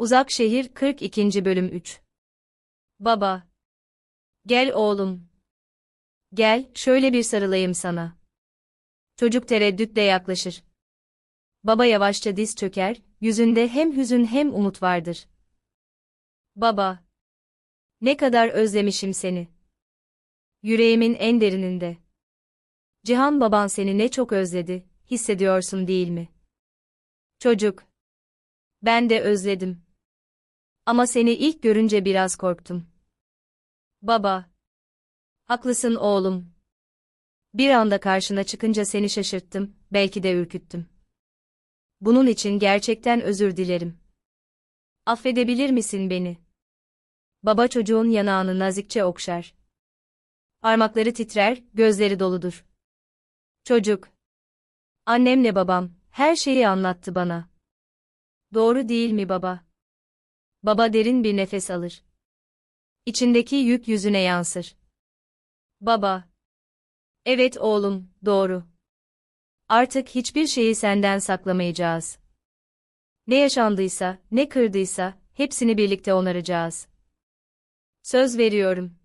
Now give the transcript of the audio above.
Uzak Şehir 42. Bölüm 3 Baba. Gel oğlum. Gel, şöyle bir sarılayım sana. Çocuk tereddütle yaklaşır. Baba yavaşça diz çöker, yüzünde hem hüzün hem umut vardır. Baba. Ne kadar özlemişim seni. Yüreğimin en derininde. Cihan baban seni ne çok özledi, hissediyorsun değil mi? Çocuk. Ben de özledim. Ama seni ilk görünce biraz korktum. Baba. Haklısın oğlum. Bir anda karşına çıkınca seni şaşırttım, belki de ürküttüm. Bunun için gerçekten özür dilerim. Affedebilir misin beni? Baba çocuğun yanağını nazikçe okşar. Parmakları titrer, gözleri doludur. Çocuk. Annemle babam, her şeyi anlattı bana. Doğru değil mi baba? Baba derin bir nefes alır. İçindeki yük yüzüne yansır. Baba. Evet oğlum, doğru. Artık hiçbir şeyi senden saklamayacağız. Ne yaşandıysa, ne kırdıysa, hepsini birlikte onaracağız. Söz veriyorum.